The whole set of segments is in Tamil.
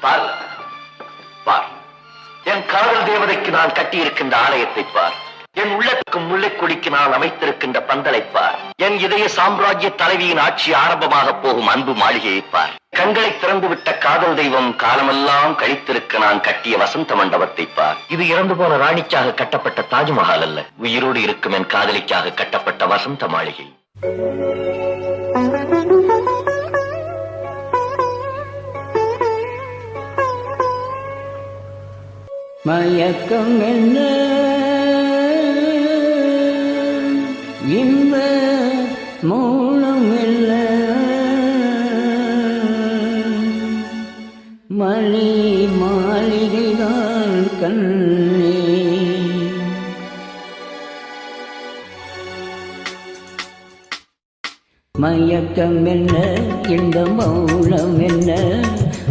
பார். பார். என் காதல் தேவதைக்கு நான் கட்டியிருக்கின்ற ஆலயத்தை பார். என் உள்ளத்துக்கு முல்லைக்கொடிக்கு நான் அமைத்திருக்கின்ற பந்தலை பார். என் இதய சாம்ராஜ்ய தலைவியின் ஆட்சி ஆரம்பமாக போகும் அன்பு மாளிகையை பார். கண்களை திறந்துவிட்ட காதல் தெய்வம் காலமெல்லாம் கழித்திருக்க நான் கட்டிய வசந்த மண்டபத்தை பார். இது இறந்து போன ராணிக்காக கட்டப்பட்ட தாஜ்மஹால் அல்ல. உயிரோடு இருக்கும் என் காதலிக்காக கட்டப்பட்ட வசந்த மாளிகை. மயக்கம் என்ன? இன்ப மூலம் இல்ல மணி மாளிகைதான் கண்ணே. மயக்கம் என்ன? இந்த மௌனம் என்ன?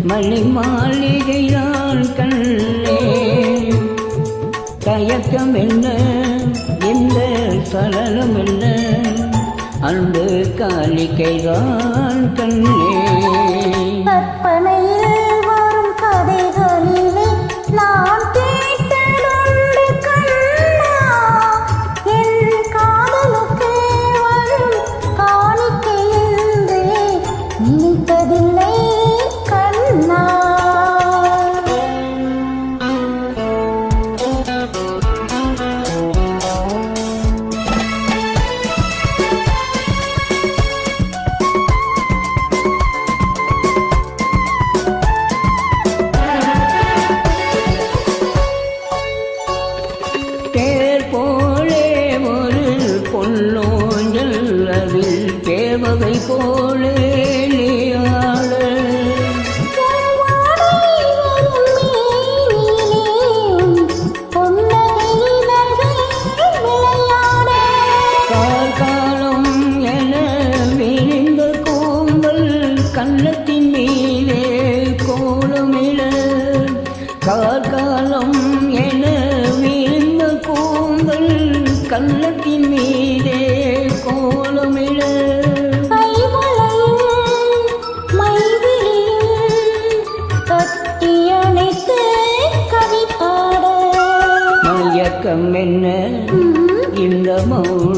மணி மாளிகைதான் கண்ணே. தயக்கம் என்ன? எந்த சலனம் என்ன? அன்பு காலிக்கைதான் கண்ணே. கற்பனையில் வரும் கதைகளிலே நான் கன்னத்தின் மீதே பாட மயக்கம் என்ன? இந்த மௌனம்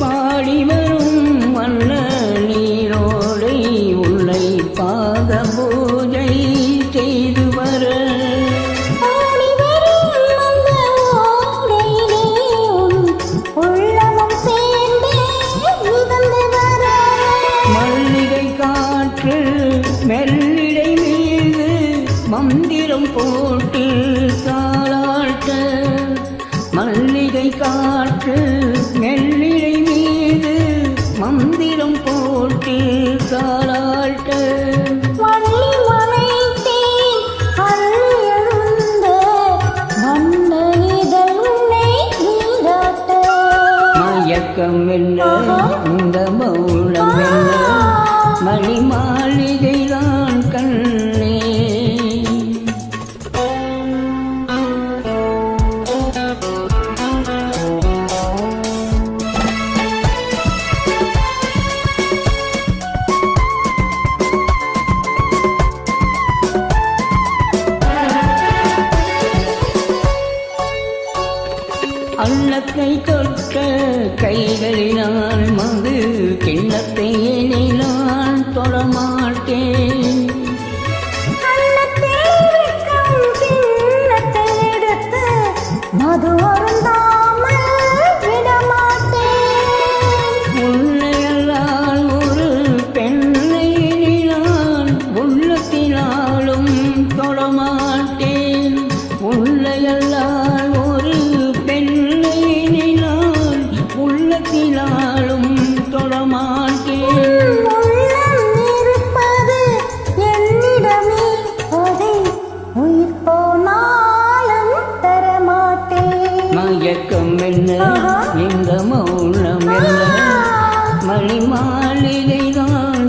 பாடி வரும் வண்ண நீரோடை உன்னை பாத பூஜை செய்து வர. மல்லிகை காற்று மெல்லிடை மீது மந்திரம் போட்டு தாளாட்ட. மல்லிகை காற்று மயக்கம் என்ன இந்த மௌனம் என்ன மணி மாளிகை அன்னத்தை தொட்ட கைகளினால் மது கிண்ணத்தை நான் தொடமாட்டேன் மதுவா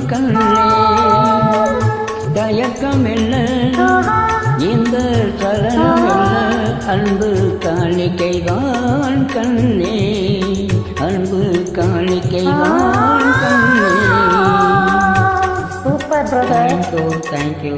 கண்ணே. தயக்கம் என்ன இந்த சலனம் என்ன அன்பு காணிக்கை தான் கண்ணே. அன்பு காணிக்கை தான் கண்ணே. Super thank you thank you